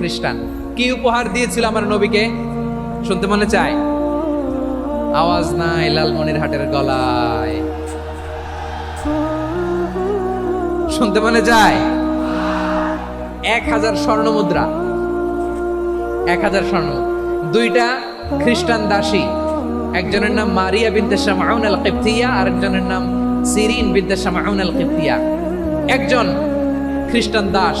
খ্রিস্টান। কি উপহার দিয়েছিল আমার নবীকে? শুনতে মনে চায়? আওয়াজ নাই লালমনিরহাটের গলায়। শুনতে মনে যায় এক হাজার স্বর্ণ মুদ্রা। এক হাজার স্বর্ণ দুইটা খ্রিস্টান দাসী। একজনের নাম মারিয়া বিনতে শামাউন আল কিপ্তিয়া আর একজনের নাম সিরিন বিনতে শামাউন আল কিপ্তিয়া একজন খ্রিস্টান দাস।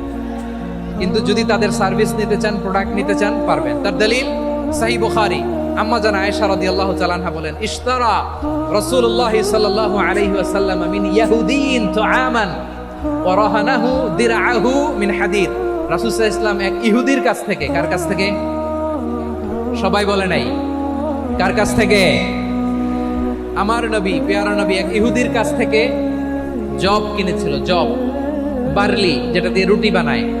কিন্তু যদি তাদের সার্ভিস নিতে চান প্রোডাক্ট নিতে চান, পারবেন। তার দলিল, সাহি বুখারি। আম্মা জান আয়েশা রাদিয়াল্লাহু তাআলা বলেন, ইশতারা রাসূলুল্লাহ সাল্লাল্লাহু আলাইহি ওয়াসাল্লাম মিন ইয়াহুদিন তুআমান ওয়া রাহানাহু দিরআহু মিন হাদিদ। রাসূল সাল্লাল্লাহু আলাইহি এক ইহুদির কাছ থেকে, কার কাছ থেকে? সবাই বলে নাই। কার কাছ থেকে? আমার নবী, পেয়ারা নবী এক ইহুদির কাছ থেকে জব কিনেছিল, জব। বার্লি, যেটা দিয়ে রুটি বানায়।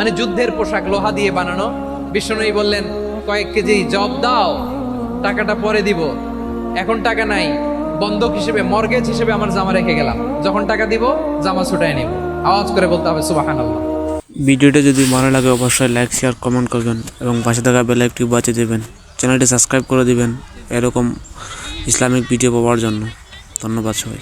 মানে যুদ্ধের পোশাক লোহা দিয়ে বানানো। বিষ্ণুই বললেন, কয়েক কেজি জব দাও, টাকাটা পরে দিব। এখন টাকা নাই, বন্ধক হিসেবে, মর্গেজ হিসেবে আমার জামা রেখে গেলাম। যখন টাকা দিব, জামা ছুটাই নিব। আওয়াজ করে বলতে হবে, সুবহানাল্লাহ। ভিডিওটা যদি ভালো লাগে, অবশ্যই লাইক শেয়ার কমেন্ট করবেন এবং পাশে থাকা বেল একটি বাজিয়ে দেবেন। চ্যানেলটি সাবস্ক্রাইব করে দিবেন এরকম ইসলামিক ভিডিও পাওয়ার জন্য। ধন্যবাদ সবাই